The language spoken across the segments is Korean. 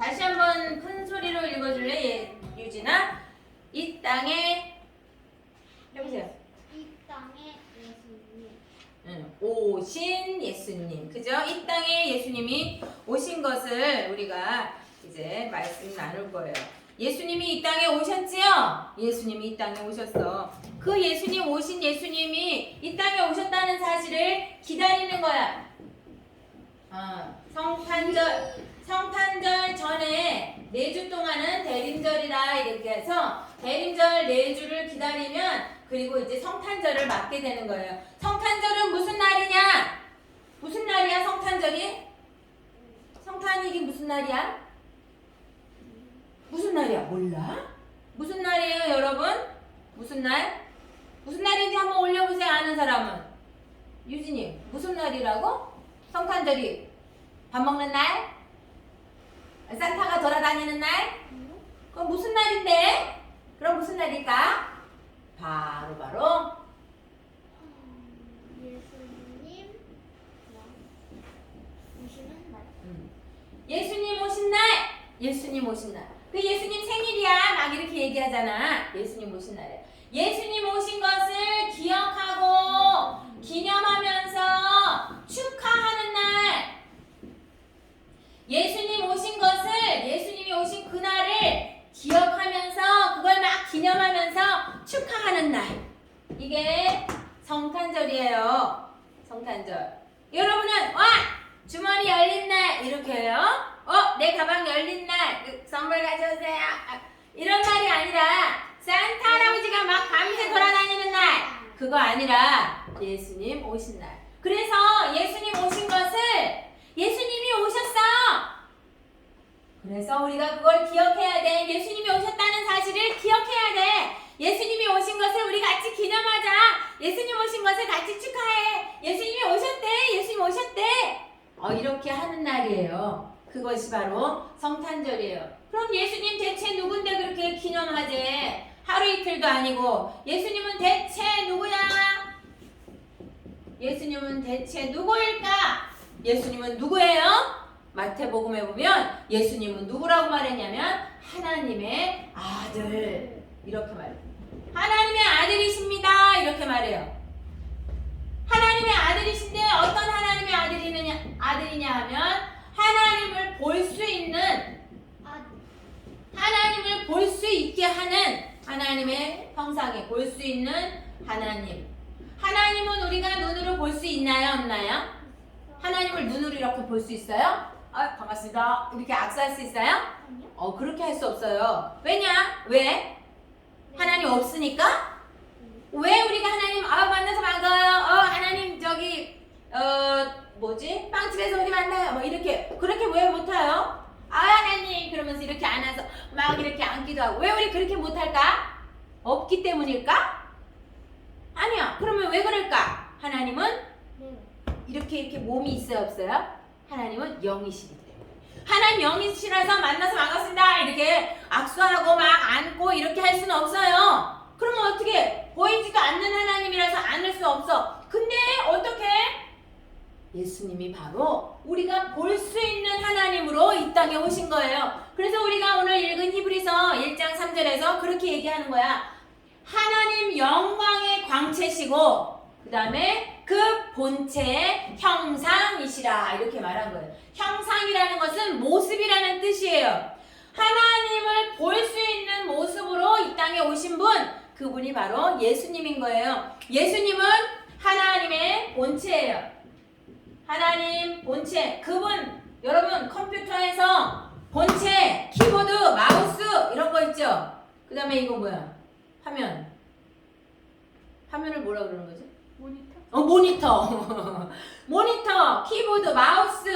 다시 한번 큰 소리로 읽어줄래, 예, 유진아? 이 땅에 해보세요. 이 땅에 예수님 응, 오신 예수님, 그죠? 이 땅에 예수님이 오신 것을 우리가 이제 말씀 나눌 거예요. 예수님이 이 땅에 오셨지요? 예수님이 이 땅에 오셨어. 그 예수님 오신 예수님이 이 땅에 오셨다는 사실을 기다리는 거야. 어, 성탄절, 성탄절 전에 네 주 동안은 대림절이라 이렇게 해서 대림절 네 주를 기다리면 그리고 이제 성탄절을 맞게 되는 거예요. 성탄절은 무슨 날이냐? 무슨 날이야 성탄절이? 성탄일이 무슨 날이야? 무슨 날이야? 몰라? 무슨 날이에요 여러분? 무슨 날? 무슨 날인지 한번 올려보세요 아는 사람은 유진이 무슨 날이라고? 성탄절이 밥 먹는 날? 산타가 돌아다니는 날? 그럼 무슨 날인데? 그럼 무슨 날일까? 바로 바로 예수님 오시는 날 음. 예수님 오신 날, 예수님 오신 날. 그 예수님 생일이야. 막 이렇게 얘기하잖아. 예수님 오신 날에. 예수님 오신 것을 기억하고 기념하면서 축하하는 날. 예수님 오신 것을 예수님이 오신 그날을 기억하면서 그걸 막 기념하면서 축하하는 날. 이게 성탄절이에요. 성탄절. 여러분은 와 주머니 열린 날 이렇게 해요. 어, 내 가방 열린 날 그, 선물 가져오세요. 아, 이런 날이 아니라 산타 할아버지가 막 밤새 돌아다니는 날 그거 아니라 예수님 오신 날. 그래서 예수님 오신 것을 예수님이 오셨어. 그래서 우리가 그걸 기억해야 돼. 예수님이 오셨다는 사실을 기억해야 돼. 예수님이 오신 것을 우리 같이 기념하자. 예수님 오신 것을 같이 축하해. 예수님이 오셨대. 예수님 오셨대. 어, 이렇게 하는 날이에요. 그것이 바로 성탄절이에요. 그럼 예수님 대체 누군데 그렇게 기념하지? 하루 이틀도 아니고 예수님은 대체 누구야? 예수님은 대체 누구일까? 예수님은 누구예요? 마태복음에 보면 예수님은 누구라고 말했냐면 하나님의 아들 이렇게 말해요. 하나님의 아들이십니다 이렇게 말해요. 하나님의 아들이신데 어떤 하나님의 아들이냐 아들이냐 하면 하나님을 볼 수 있는 아 하나님을 볼 수 있게 하는 하나님의 형상에 볼 수 있는 하나님. 하나님은 우리가 눈으로 볼 수 있나요, 없나요? 하나님을 눈으로 이렇게 볼 수 있어요? 아, 반갑습니다. 이렇게 악수할 수 있어요? 어, 그렇게 할 수 없어요. 왜냐? 왜? 하나님 없으니까? 왜 우리가 하나님 아 만나서 반가워요. 어 하나님 저기 어 뭐지 빵집에서 우리 만나요. 뭐 이렇게 그렇게 왜 못해요? 아 하나님 그러면서 이렇게 안아서 막 이렇게 안기도 하고 왜 우리 그렇게 못할까? 없기 때문일까? 아니야. 그러면 왜 그럴까? 하나님은 네 이렇게 이렇게 몸이 있어요 없어요? 하나님은 영이시기 때문에 하나님 영이시라서 만나서 악수하고 막 안고 이렇게 할 수는 없어요. 그러면 어떻게 보이지도 않는 하나님이라서 안을 수 없어. 근데 어떻게 예수님이 바로 우리가 볼 수 있는 하나님으로 이 땅에 오신 거예요. 그래서 우리가 오늘 읽은 히브리서 1장 3절에서 그렇게 얘기하는 거야. 하나님 영광의 광채시고 그 다음에 그 본체의 형상이시라. 이렇게 말한 거예요. 형상이라는 것은 모습이라는 뜻이에요. 하나님을 볼 수 있는 모습으로 이 땅에 오신 분 그분이 바로 예수님인 거예요. 예수님은 하나님의 본체예요. 하나님 본체 그분 여러분 컴퓨터에서 본체 키보드 마우스 이런 거 있죠. 그 다음에 이거 뭐야? 화면 화면을 뭐라 그러는 거지? 모니터 어 모니터 모니터 키보드 마우스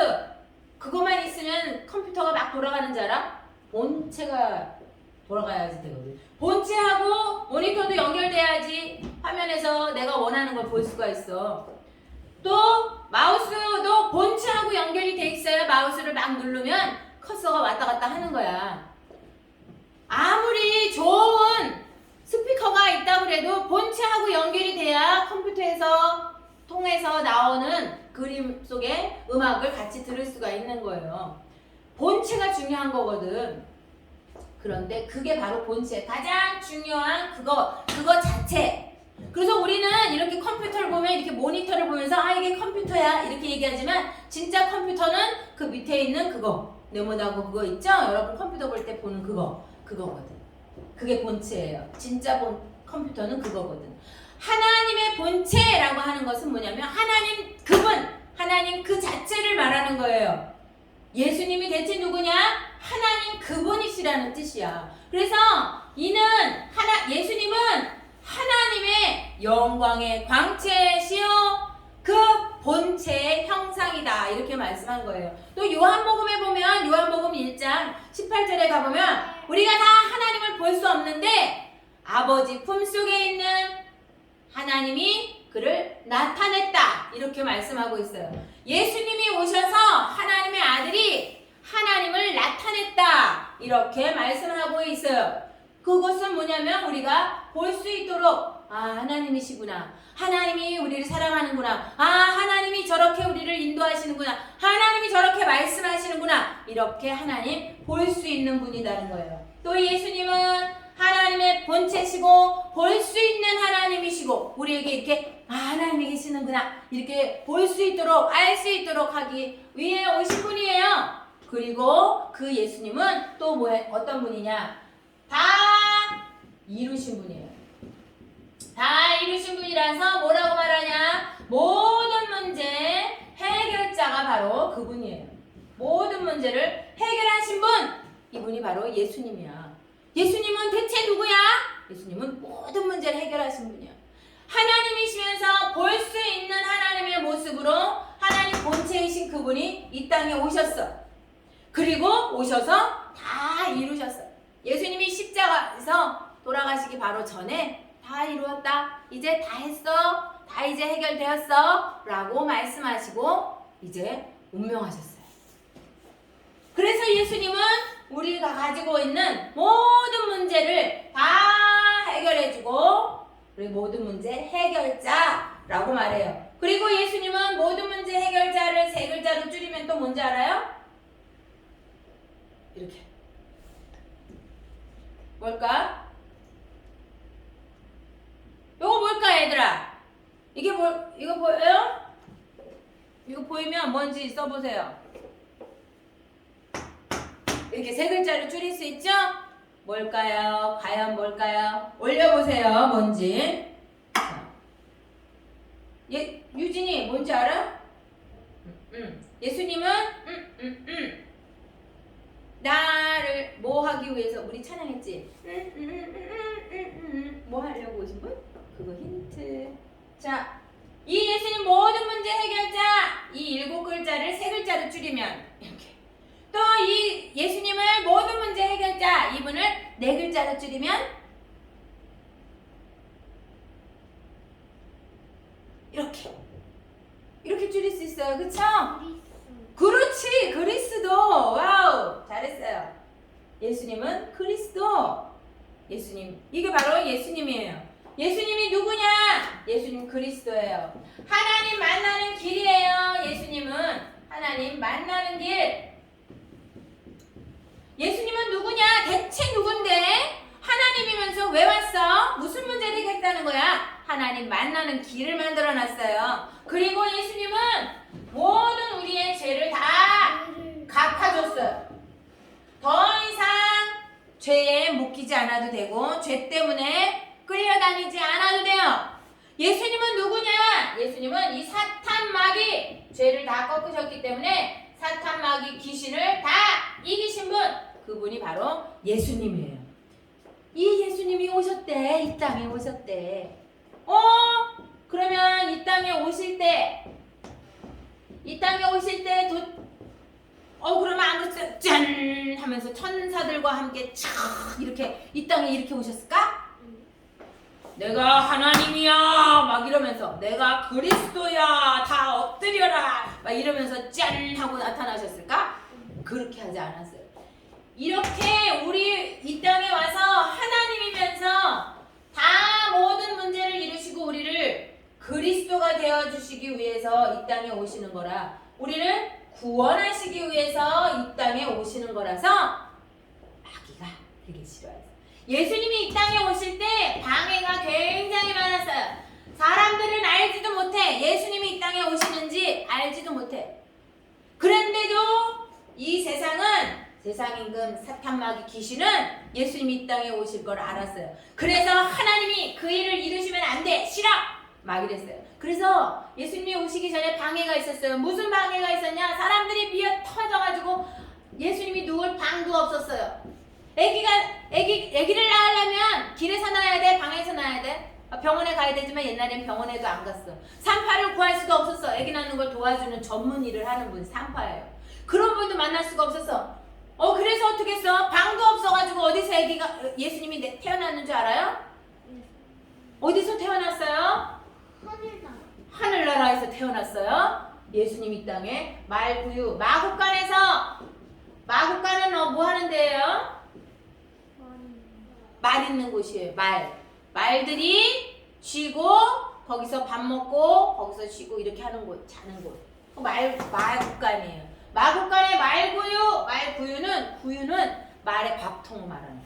그것만 있으면 컴퓨터가 막 돌아가는 줄 알아? 본체가 돌아가야지 되거든. 본체하고 모니터도 연결돼야지 화면에서 내가 원하는 걸 볼 수가 있어. 또 마우스도 본체하고 연결이 돼 있어요. 마우스를 막 누르면 커서가 왔다 갔다 하는 거야. 아무리 좋은 스피커가 있다고 그래도 본체하고 연결이 돼야 컴퓨터에서 통해서 나오는 그림 속에 음악을 같이 들을 수가 있는 거예요. 본체가 중요한 거거든. 그런데 그게 바로 본체 가장 중요한 그거 그거 자체. 그래서 우리는 이렇게 컴퓨터를 보면 이렇게 모니터를 보면서 아 이게 컴퓨터야 이렇게 얘기하지만 진짜 컴퓨터는 그 밑에 있는 그거 네모나고 그거 있죠? 여러분 컴퓨터 볼 때 보는 그거 그거거든. 그게 본체예요. 진짜 본 컴퓨터는 그거거든. 하나님의 본체라고 하는 것은 뭐냐면 하나님 그분 하나님 그 자체를 말하는 거예요. 예수님이 대체 누구냐? 하나님 그분이시라는 뜻이야. 그래서 이는 하나 예수님은 하나님의 영광의 광채시요 그 본체의 형상이다 이렇게 말씀한 거예요. 또 요한복음에 보면 요한복음 1장 18절에 가보면 우리가 다 하나님을 볼 수 없는데 아버지 품속에 있는 하나님이 그를 나타냈다 이렇게 말씀하고 있어요. 예수님이 오셔서 하나님의 아들이 하나님을 나타냈다. 이렇게 말씀하고 있어요. 그것은 뭐냐면 우리가 볼 수 있도록 아 하나님이시구나. 하나님이 우리를 사랑하는구나. 아 하나님이 저렇게 우리를 인도하시는구나. 하나님이 저렇게 말씀하시는구나. 이렇게 하나님 볼 수 있는 분이라는 거예요. 또 예수님은 하나님의 본체시고 볼 수 있는 하나님이시고 우리에게 이렇게 아 하나님이 계시는구나 이렇게 볼 수 있도록 알 수 있도록 하기 위해 오신 분이에요. 그리고 그 예수님은 또 뭐 어떤 분이냐? 다 이루신 분이에요. 다 이루신 분이라서 뭐라고 말하냐? 모든 문제 해결자가 바로 그분이에요. 모든 문제를 해결하신 분 이분이 바로 예수님이야. 예수님은 대체 누구야? 예수님은 모든 문제를 해결하신 분이야. 하나님이시면서 볼 수 있는 하나님의 모습으로 하나님 본체이신 그분이 이 땅에 오셨어. 그리고 오셔서 다 이루셨어. 예수님이 십자가에서 돌아가시기 바로 전에 다 이루었다. 이제 다 했어. 다 이제 해결되었어. 라고 말씀하시고 이제 운명하셨어요. 그래서 예수님은 우리가 가지고 있는 모든 문제를 다 해결해주고 그리고 모든 문제 해결자라고 말해요. 그리고 예수님은 모든 문제 해결자를 세 글자로 줄이면 또 뭔지 알아요? 이렇게. 뭘까? 요거 뭘까 얘들아? 이게 뭐 이거 보여요? 이거 보이면 뭔지 써보세요. 이렇게 세 글자로 줄일 수 있죠? 뭘까요? 과연 뭘까요? 올려보세요. 뭔지. 자. 예, 유진이 뭔지 알아? 음, 음. 예수님은 음, 음, 음. 나를 뭐 하기 위해서 우리 찬양했지? 음, 음, 음, 음, 음, 음, 음. 뭐 하려고 오신 분? 그거 힌트. 자, 이 예수님 모든 문제 해결자 이 일곱 글자를 세 글자로 줄이면. 또 이 예수님을 모든 문제 해결자 이분을 네 글자로 줄이면 이렇게. 이렇게 줄일 수 있어요, 그쵸? 그렇지. 그리스도. 와우. 잘했어요. 예수님은 그리스도. 예수님. 이게 바로 예수님이에요. 예수님이 누구냐? 예수님 그리스도예요. 하나님 만나는 길이에요. 예수님은 하나님 만나는 길 예수님은 누구냐 대체 누군데 하나님이면서 왜 왔어 무슨 문제를 해결했다는 거야 하나님 만나는 길을 만들어 놨어요 그리고 예수님은 모든 우리의 죄를 다 갚아줬어요. 더 이상 죄에 묶이지 않아도 되고 죄 때문에 끌려다니지 않아도 돼요. 예수님은 누구냐? 예수님은 이 사탄 마귀 죄를 다 꺾으셨기 때문에 사탄 마귀 귀신을 다 이기신 분 그분이 바로 예수님이에요. 이 예수님이 오셨대 이 땅에 오셨대. 어? 그러면 이 땅에 오실 때 이 땅에 오실 때 도, 어 그러면 아무튼 짠 하면서 천사들과 함께 촥 이렇게 이 땅에 이렇게 오셨을까? 내가 하나님이야 막 이러면서 내가 그리스도야 다 엎드려라 막 이러면서 짠 하고 나타나셨을까? 그렇게 하지 않았어요. 이렇게 우리 이 땅에 와서 하나님이면서 다 모든 문제를 이루시고 우리를 그리스도가 되어 주시기 위해서 이 땅에 오시는 거라 우리를 구원하시기 위해서 이 땅에 오시는 거라서 마귀가 되게 싫어해요. 예수님이 이 땅에 오실 때 방해가 굉장히 많았어요. 사람들은 알지도 못해. 예수님이 이 땅에 오시는지 알지도 못해. 그런데도 이 세상은 세상 임금 사탄 마귀 귀신은 예수님이 이 땅에 오실 걸 알았어요. 그래서 하나님이 그 일을 이루시면 안 돼. 싫어. 막 이랬어요. 그래서 예수님이 오시기 전에 방해가 있었어요. 무슨 방해가 있었냐? 사람들이 비어 터져가지고 예수님이 누울 방도 없었어요. 아기가 아기 아기를 낳으려면 길에서 낳아야 돼, 방에서 낳아야 돼. 아, 병원에 가야 되지만 옛날엔 병원에도 안 갔어. 산파를 구할 수가 없었어. 아기 낳는 걸 도와주는 전문 일을 하는 분 산파예요. 그런 분도 만날 수가 없었어. 어 그래서 어떻게 했어? 방도 없어가지고 어디서 아기가 예수님이 내- 태어났는 줄 알아요? 어디서 태어났어요? 하늘나라. 하늘나라에서 태어났어요. 예수님 이 땅에 말구유 마국간에서 마국간은 어, 뭐 하는 데예요? 말 있는 곳이에요. 말 말들이 쉬고 거기서 밥 먹고 거기서 쉬고 이렇게 하는 곳 자는 곳. 그말 마국간이에요. 마국간의 말구유 말구유는 구유는 말의 밥통을 말하는.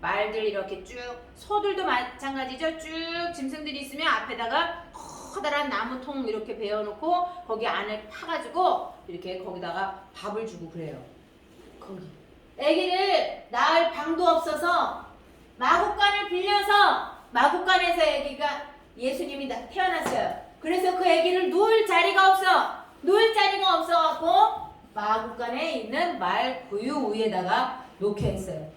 말들 이렇게 쭉 소들도 마찬가지죠. 쭉 짐승들이 있으면 앞에다가 커다란 나무통 이렇게 베어놓고 거기 안에 파가지고 이렇게 거기다가 밥을 주고 그래요. 거기. 아기를 낳을 방도 없어서 마국간을 빌려서 마국간에서 아기가 예수님이 나- 태어났어요. 그래서 그 아기를 누울 자리가 없어. 누울 자리가 없어갖고 마국간에 있는 말 구유 위에다가 놓게 했어요.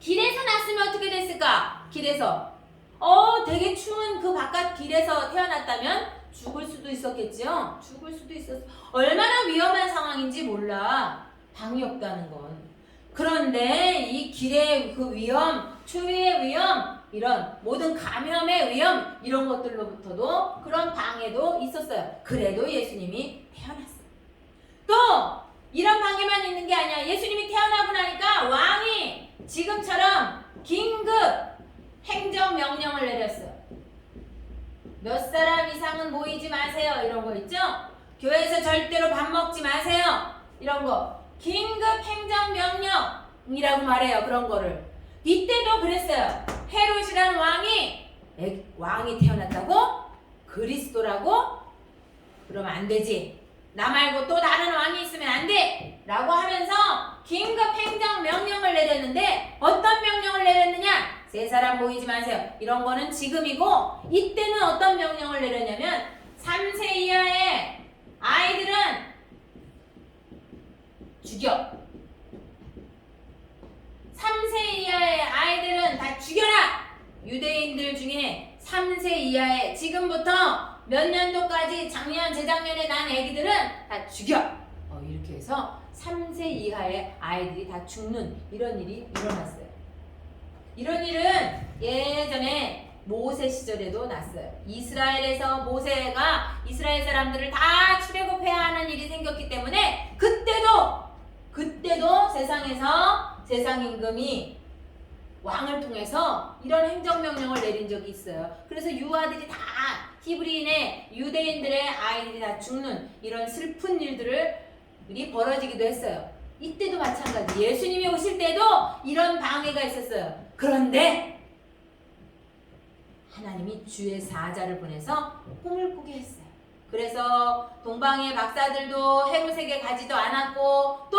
길에서 났으면 어떻게 됐을까? 길에서. 어, 되게 추운 그 바깥 길에서 태어났다면 죽을 수도 있었겠죠? 죽을 수도 있었어. 얼마나 위험한 상황인지 몰라. 방이 없다는 건. 그런데 이 길의 그 위험, 추위의 위험, 이런 모든 감염의 위험, 이런 것들로부터도 그런 방해도 있었어요. 그래도 예수님이 태어났어요. 또, 이런 방해만 있는 게 아니야. 예수님이 태어나고 나니까 왕이 지금처럼 긴급 행정 명령을 내렸어요. 몇 사람 이상은 모이지 마세요. 이런 거 있죠? 교회에서 절대로 밥 먹지 마세요. 이런 거. 긴급 행정 명령이라고 말해요. 그런 거를. 이때도 그랬어요. 헤롯이라는 왕이 에, 왕이 태어났다고? 그리스도라고? 그러면 안 되지. 나 말고 또 다른 왕이 있으면 안 돼! 라고 하면서 긴급 행정 명령을 내렸는데 어떤 명령을 내렸느냐? 세 사람 모이지 마세요. 이런 거는 지금이고 이때는 어떤 명령을 내렸냐면 3세 이하의 아이들은 죽여. 3세 이하의 아이들은 다 죽여라! 유대인들 중에 3세 이하의 지금부터 몇 년도까지 작년, 재작년에 난 애기들은 다 죽여! 어, 이렇게 해서 3세 이하의 아이들이 다 죽는 이런 일이 일어났어요. 이런 일은 예전에 모세 시절에도 났어요. 이스라엘에서 모세가 이스라엘 사람들을 다 출애굽해야 하는 일이 생겼기 때문에 그때도 그때도 세상에서 세상 임금이 왕을 통해서 이런 행정명령을 내린 적이 있어요. 그래서 유아들이 다 히브리인의 유대인들의 아이들이 다 죽는 이런 슬픈 일들을 이 벌어지기도 했어요. 이때도 마찬가지. 예수님이 오실 때도 이런 방해가 있었어요. 그런데 하나님이 주의 사자를 보내서 꿈을 꾸게 했어요. 그래서 동방의 박사들도 헤롯에게 가지도 않았고 또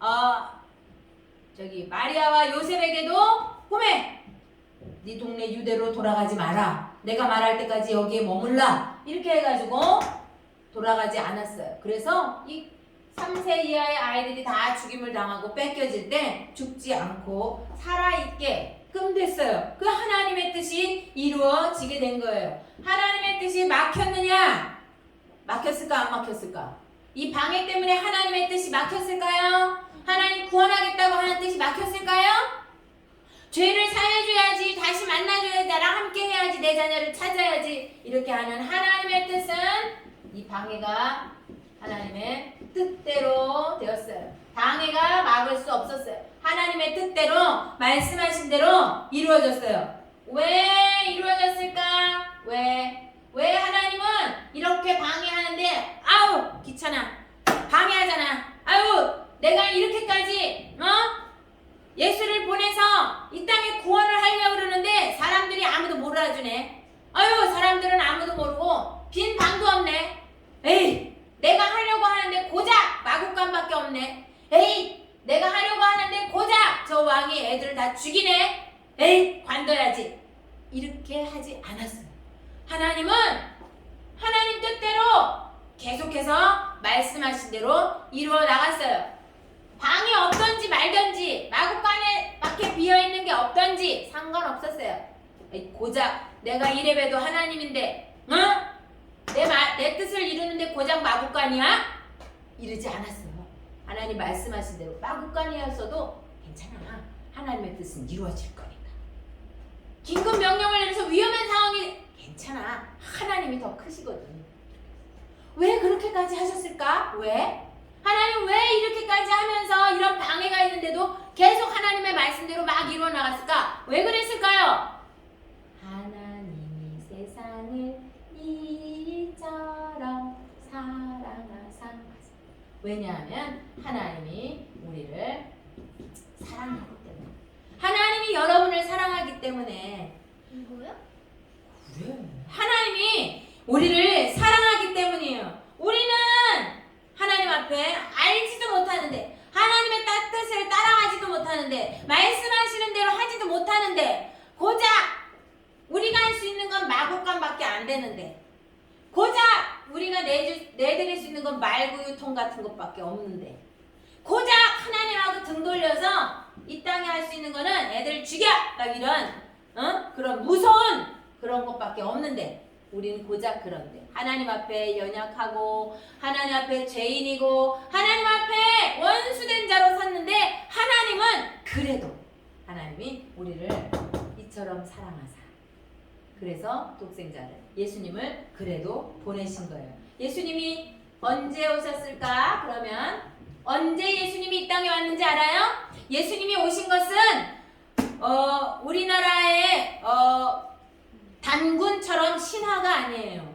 어, 저기 마리아와 요셉에게도 꿈에 네 동네 유대로 돌아가지 마라. 내가 말할 때까지 여기에 머물라. 이렇게 해가지고 돌아가지 않았어요. 그래서 이 3세 이하의 아이들이 다 죽임을 당하고 뺏겨질 때 죽지 않고 살아있게 끔 됐어요. 그 하나님의 뜻이 이루어지게 된 거예요. 하나님의 뜻이 막혔느냐? 막혔을까 안 막혔을까? 이 방해 때문에 하나님의 뜻이 막혔을까요? 하나님 구원하겠다고 하는 뜻이 막혔을까요? 죄를 사해줘야지 다시 만나줘야지 나랑 함께 해야지 내 자녀를 찾아야지 이렇게 하는 하나님의 뜻은 이 방해가 하나님의 뜻대로 되었어요. 방해가 막을 수 없었어요. 하나님의 뜻대로 말씀하신 대로 이루어졌어요. 왜 이루어졌을까? 왜? 왜 하나님은 이렇게 방해하는데 아우 귀찮아 방해하잖아. 아유, 내가 이렇게까지 어? 예수를 보내서 이 땅에 구원을 하려고 그러는데 사람들이 아무도 몰라주네. 아유, 사람들은 아무도 모르고 빈 방도 없네. 에이, 내가 하려고 하는데 고작 마국간밖에 없네. 에이, 내가 하려고 하는데 고작 저 왕이 애들을 다 죽이네. 에이, 관둬야지. 이렇게 하지 않았어요. 하나님은 하나님 뜻대로 계속해서 말씀하신 대로 이루어 나갔어요. 방이 없던지 말던지 마구간에 밖에 비어 있는 게 없던지 상관없었어요. 고작 내가 이래봬도 하나님인데, 응? 내, 마, 내 뜻을 이루는데 고작 마구간이야? 이러지 않았어요. 하나님 말씀하신 대로 마구간이었어도 괜찮아. 하나님의 뜻은 이루어질 거니까. 긴급 명령을 내려서 위험한 상황이 괜찮아. 하나님이 더 크시거든. 왜 그렇게까지 하셨을까? 왜? 하나님 왜 이렇게까지 하면서 이런 방해가 있는데도 계속 하나님의 말씀대로 막 이루어 나갔을까? 왜 그랬을까요? 하나님이 세상을 이처럼 사랑하사 왜냐하면 하나님이 우리를 사랑하기 때문에 하나님이 여러분을 사랑하기 때문에 이거요? 그래. 하나님이 우리를 사랑하기 때문이에요. 우리는 하나님 앞에 알지도 못하는데 하나님의 따- 뜻을 따라가지도 못하는데 말씀하시는 대로 하지도 못하는데 고작 우리가 할 수 있는 건 마구간밖에 안 되는데 고작 우리가 내주, 내드릴 수 있는 건 말구유통 같은 것밖에 없는데 고작 하나님하고 등 돌려서 이 땅에 할 수 있는 거는 애들 죽여! 막 이런 어? 그런 무서운 그런 것밖에 없는데 우리는 고작 그런데 하나님 앞에 연약하고 하나님 앞에 죄인이고 하나님 앞에 원수된 자로 섰는데 하나님은 그래도 하나님이 우리를 이처럼 사랑하사 그래서 독생자를 예수님을 그래도 보내신 거예요. 예수님이 언제 오셨을까? 그러면 언제 예수님이 이 땅에 왔는지 알아요? 예수님이 오신 것은 어, 우리나라의 어, 단군처럼 신화가 아니에요.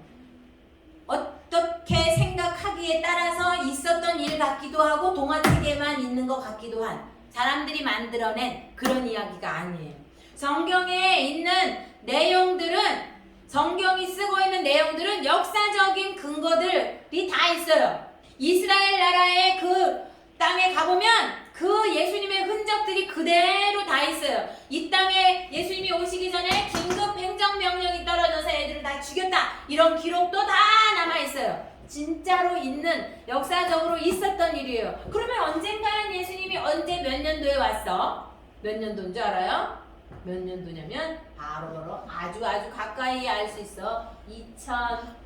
어떻게 생각하기에 따라서 있었던 일 같기도 하고 동화책에만 있는 것 같기도 한 사람들이 만들어낸 그런 이야기가 아니에요. 성경에 있는 내용들은 성경이 쓰고 있는 내용들은 역사적인 근거들이 다 있어요. 이스라엘 나라의 그 땅에 가보면 그 예수님의 흔적들이 그대로 다 있어요. 이 땅에 예수님이 오시기 전에 긴급 행정명령이 떨어져서 애들을 다 죽였다. 이런 기록도 다 남아있어요. 진짜로 있는 역사적으로 있었던 일이에요. 그러면 언젠가는 예수님이 언제 몇 년도에 왔어? 몇 년도인 줄 알아요? 몇 년도냐면 바로 바로 아주 아주 가까이 알 수 있어.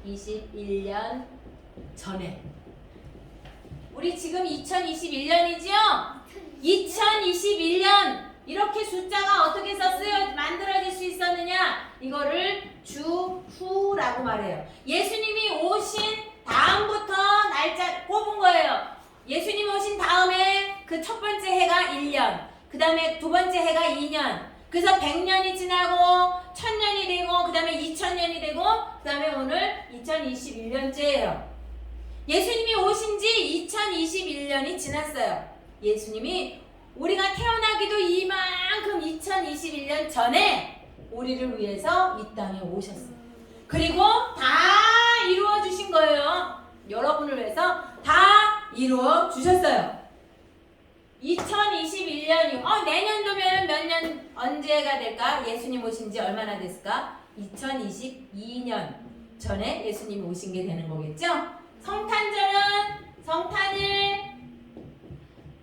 2021년 전에. 우리 지금 2021년이지요? 2021년 이렇게 숫자가 어떻게 해서 쓰여 만들어질 수 있었느냐? 이거를 주후라고 말해요. 예수님이 오신 다음부터 날짜 꼽은 거예요. 예수님 오신 다음에 그 첫 번째 해가 1년, 그 다음에 두 번째 해가 2년, 그래서 100년이 지나고 1000년이 되고 그 다음에 2000년이 되고 그 다음에 오늘 2021년째예요. 예수님이 오신 지 2021년이 지났어요. 예수님이 우리가 태어나기도 이만큼 2021년 전에 우리를 위해서 이 땅에 오셨어요. 그리고 다 이루어 주신 거예요. 여러분을 위해서 다 이루어 주셨어요. 2021년이 어 내년도면 몇 년 언제가 될까? 예수님 오신 지 얼마나 됐을까? 2022년 전에 예수님이 오신 게 되는 거겠죠? 성탄절은 성탄일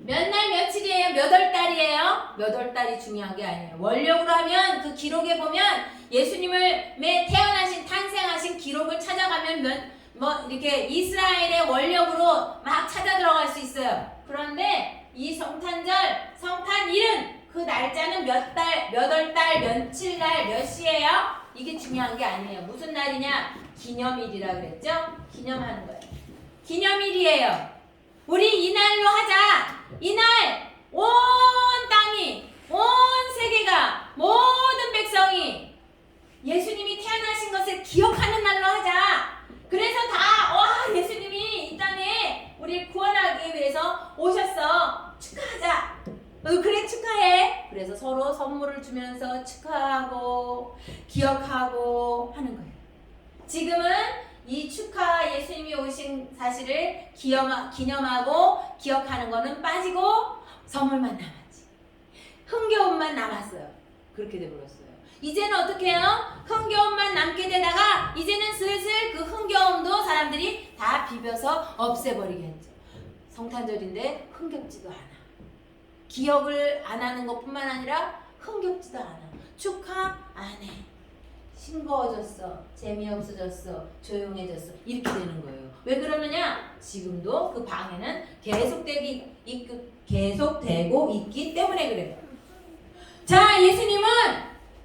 몇 날 며칠이에요? 몇 월 달이에요? 몇 월 달이 중요한 게 아니에요. 원력으로 하면 그 기록에 보면 예수님을 매 태어나신 탄생하신 기록을 찾아가면 몇 뭐 이렇게 이스라엘의 원력으로 막 찾아 들어갈 수 있어요. 그런데 이 성탄절 성탄일은 그 날짜는 몇 달, 몇 월 달, 며칠 날, 몇 시예요? 이게 중요한 게 아니에요. 무슨 날이냐? 기념일이라 그랬죠? 기념하는 거예요. 기념일이에요. 우리 이날로 하자. 이날 온 땅이 온 세계가 모든 백성이 예수님이 태어나신 것을 기억하는 날로 하자. 그래서 다 와 예수님이 이 땅에 우리를 구원하기 위해서 오셨어. 축하하자. 어, 그래 축하해. 그래서 서로 선물을 주면서 축하하고 기억하고 하는 거예요. 지금은 이 축하 예수님이 오신 사실을 기념하, 기념하고 기억하는 거는 빠지고 선물만 남았지. 흥겨움만 남았어요. 그렇게 돼버렸어요. 이제는 어떻게 해요? 흥겨움만 남게 되다가 이제는 슬슬 그 흥겨움도 사람들이 다 비벼서 없애버리겠죠. 성탄절인데 흥겹지도 않아. 기억을 안 하는 것 뿐만 아니라 흥겹지도 않아. 축하 안 해. 싱거워졌어. 재미없어졌어. 조용해졌어. 이렇게 되는 거예요. 왜 그러느냐? 지금도 그 방해는 계속되기, 있- 계속되고 있기 때문에 그래요. 자, 예수님은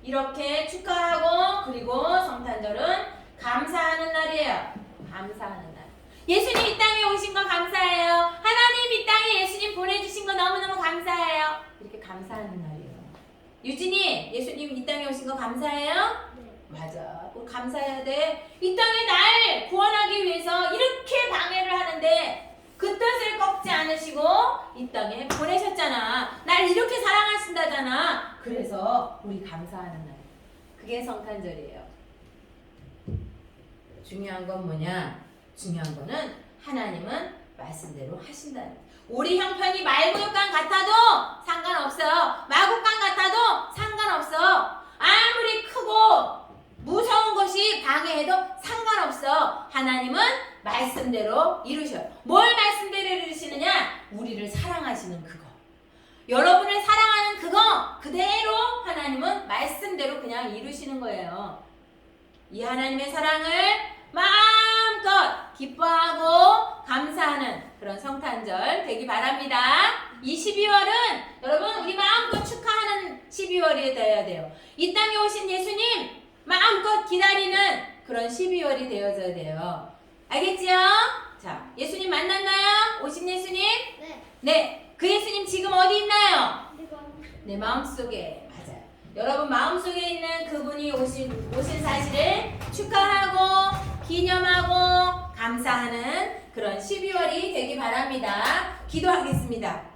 이렇게 축하하고 그리고 성탄절은 감사하는 날이에요. 감사하는 날. 예수님 이 땅에 오신 거 감사해요. 하나님 이 땅에 예수님 보내주신 거 너무너무 감사해요. 이렇게 감사하는 날이에요. 유진이 예수님 이 땅에 오신 거 감사해요? 우리 감사해야 돼. 이 땅에 날 구원하기 위해서 이렇게 방해를 하는데 그 뜻을 꺾지 않으시고 이 땅에 보내셨잖아. 날 이렇게 사랑하신다잖아. 그래서 우리 감사하는 날. 그게 성탄절이에요. 중요한 건 뭐냐? 중요한 거는 하나님은 말씀대로 하신다는. 우리 형편이 말구육간 같아도 상관없어요. 마국간 같아도 상관없어. 아무리 크고 무서운 것이 방해해도 상관없어. 하나님은 말씀대로 이루셔요. 뭘 말씀대로 이루시느냐? 우리를 사랑하시는 그거. 여러분을 사랑하는 그거 그대로 하나님은 말씀대로 그냥 이루시는 거예요. 이 하나님의 사랑을 마음껏 기뻐하고 감사하는 그런 성탄절 되기 바랍니다. 이 12월은 여러분 우리 마음껏 축하하는 12월이 되어야 돼요. 이 땅에 오신 예수님 마음껏 기다리는 그런 12월이 되어져야 돼요. 알겠지요? 자, 예수님 만났나요? 오신 예수님? 네. 네, 그 예수님 지금 어디 있나요? 내 마음속에 맞아요. 여러분 마음속에 있는 그분이 오신 오신 사실을 축하하고 기념하고 감사하는 그런 12월이 되기 바랍니다. 기도하겠습니다.